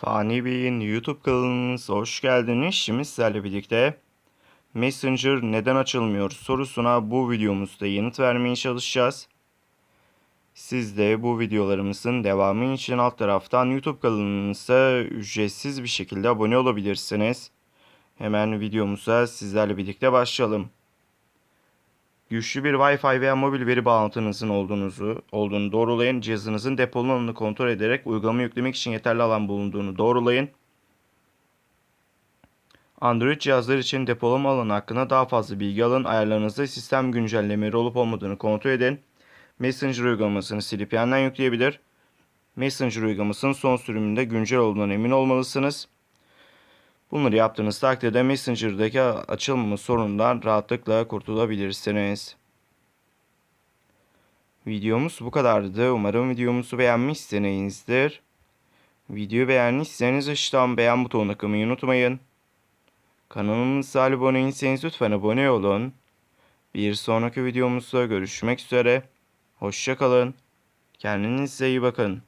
Fani Bey'in YouTube kanalımıza hoş geldiniz. Şimdi sizlerle birlikte Messenger neden açılmıyor sorusuna bu videomuzda yanıt vermeye çalışacağız. Siz de bu videolarımızın devamı için alt taraftan YouTube kanalımıza ücretsiz bir şekilde abone olabilirsiniz. Hemen videomuza sizlerle birlikte başlayalım. Güçlü bir Wi-Fi veya mobil veri bağlantınızın olduğunuzu, olduğunu doğrulayın. Cihazınızın depolu alanını kontrol ederek uygulama yüklemek için yeterli alan bulunduğunu doğrulayın. Android cihazlar için depolama alanı hakkında daha fazla bilgi alın. Ayarlarınızda sistem güncellemeleri olup olmadığını kontrol edin. Messenger uygulamasını silip yeniden yükleyebilir. Messenger uygulamasının son sürümünde güncel olduğundan emin olmalısınız. Bunları yaptığınız takdirde Messenger'daki açılmama sorunundan rahatlıkla kurtulabilirsiniz. Videomuz bu kadardı. Umarım videomuzu beğenmişsinizdir. Videoyu beğendiyseniz aşağıdan beğen butonuna tıklamayı unutmayın. Kanalımıza abone değilseniz lütfen abone olun. Bir sonraki videomuzda görüşmek üzere. Hoşçakalın. Kendinize iyi bakın.